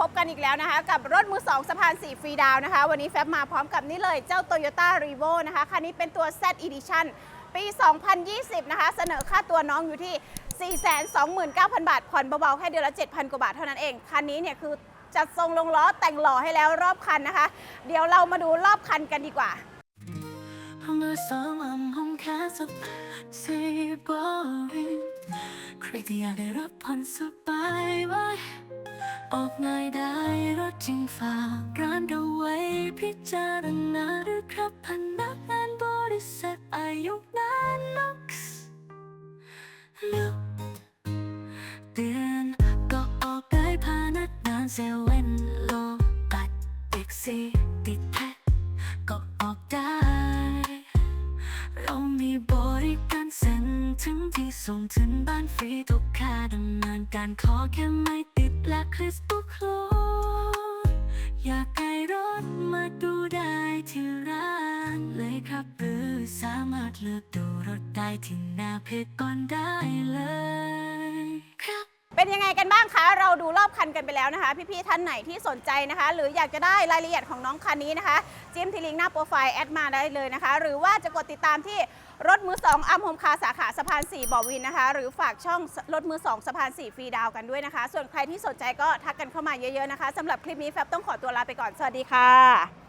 พบกันอีกแล้วนะคะ กับรถมือ2สะพาน4ฟรีดาวนะคะ วันนี้แฟบมาพร้อมกับนี่เลยเจ้า Toyota r e v o นะคะ คันนี้เป็นตัว Z Edition ปี 2020 นะคะ เสนอค่าตัวน้องอยู่ที่ 429,000 บาท ผ่อนเบาๆ แค่เดือนละ 7,000 กว่าบาทเท่านั้นเอง คันนี้เนี่ยคือจัดทรงลงล้อแต่งหล่อให้แล้วรอบคันนะคะ เดี๋ยวเรามาดูรอบคันกันดีกว่าเมื่อสองลำห้ ออกง่ายได้รถจริงฝากร้านเอาไว้พิจารณาหรือครับพนักงานบริษัทอายุนานนักเลือกเตือนก็ออกได้พนักงานเซเว่นโลตัดเด็กซีติดแท็กก็ออกได้ เรามีบริการเซ็นถึงที่ส่งถึงบ้านฟรีทุกค่าดำเนินการขอแค่ไม่ติดและคริสตุโคลด อยากให้รถมาดูได้ที่ร้านเลยครับ หรือสามารถเลือกดูรถได้ที่หน้าเพจก่อนได้เลย ดูรอบคันกันไปแล้วนะคะ พี่ๆท่านไหนที่สนใจนะคะ หรืออยากจะได้รายละเอียดของน้องคันนี้นะคะ จิ้มที่ลิงก์หน้าโปรไฟล์แอดมาได้เลยนะคะ หรือว่าจะกดติดตามที่รถมือ2อัมโฮมคาสาขาสะพาน4บ่อวินนะคะ หรือฝากช่องรถมือ2สะพาน4ฟรีดาวกันด้วยนะคะ ส่วนใครที่สนใจก็ทักกันเข้ามาเยอะๆนะคะสำหรับคลิปนี้แฟบต้องขอตัวลาไปก่อนสวัสดีค่ะ